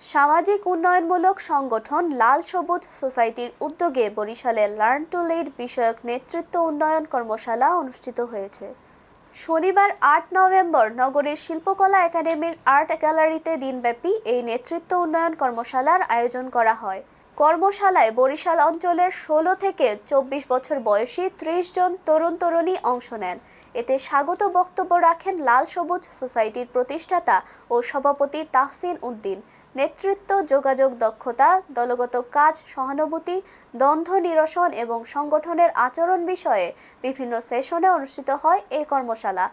সামাজিক উন্নয়নমূলক সংগঠন লাল সবুজ সোসাইটির উদ্যোগে বরিশালে লার্ন টু লিড বিষয়ক নেতৃত্ব উন্নয়ন কর্মশালা অনুষ্ঠিত হয়েছে। শনিবার আট নভেম্বর নগরের শিল্পকলা একাডেমির আর্ট গ্যালারিতে দিনব্যাপী এই নেতৃত্ব উন্নয়ন কর্মশালার আয়োজন করা হয়। কর্মশালায় বরিশাল অঞ্চলের ষোলো থেকে চব্বিশ বছর বয়সী ত্রিশ জন তরুণ তরুণী অংশ নেন। এতে স্বাগত বক্তব্য রাখেন লাল সবুজ সোসাইটির প্রতিষ্ঠাতা ও সভাপতি তাহসিন উদ্দিন। নেতৃত্ব, যোগাযোগ দক্ষতা, দলগত কাজ, সহানুভূতি, দ্বন্দ্ব নিরসন এবং সংগঠনের আচরণ বিষয়ে বিভিন্ন সেশনে অনুষ্ঠিত হয় এই কর্মশালা।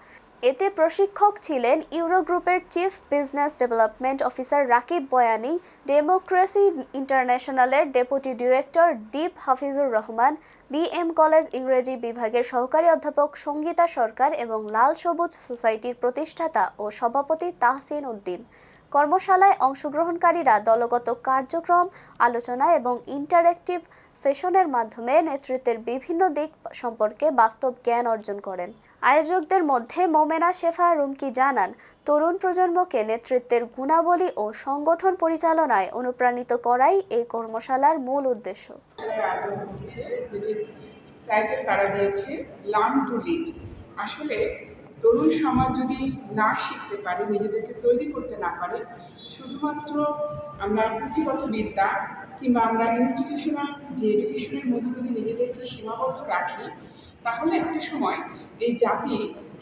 এতে প্রশিক্ষক ছিলেন ইউরো গ্রুপের chief business development officer Rakib Bayani, democracy ইন্টারন্যাশনালের deputy director Deep Hafizur Rahman BM college ইংরেজি বিভাগের সহকারী অধ্যাপক সঙ্গীতা সরকার এবং লাল সবুজ সোসাইটির প্রতিষ্ঠাতা ও সভাপতি তাহসিন উদ্দিন। কর্মশালায় অংশগ্রহণকারীরা দলগত কার্যক্রম, আলোচনা এবং ইন্টারেক্টিভ সেশনের মাধ্যমে নেতৃত্বের বিভিন্ন দিক সম্পর্কে বাস্তব জ্ঞান অর্জন করেন। আয়োজকদের মধ্যে মোমেনা শেফা রুমকি জানান, তরুণ প্রজন্মকে নেতৃত্বের গুণাবলী ও সংগঠন পরিচালনায় অনুপ্রাণিত করাই এই কর্মশালার মূল উদ্দেশ্য। টাইটেল তারা দিয়েছে লার্ন টু লিড আসলে তরুণ সমাজ যদি না শিখতে পারে, নিজেদেরকে তৈরি করতে না পারে, শুধুমাত্র আমরা পুঁথিগত বিদ্যা কিংবা আমরা ইনস্টিটিউশনাল যে এডুকেশনের মধ্যে যদি নিজেদেরকে সীমাবদ্ধ রাখি, তাহলে একটা সময় এই জাতি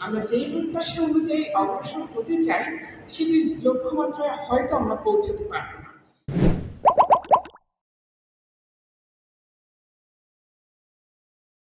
আমরা যেই প্রত্যাশা অনুযায়ী অগ্রসর হতে চাই, সেটির লক্ষ্যমাত্রায় হয়তো আমরা পৌঁছতে পারব।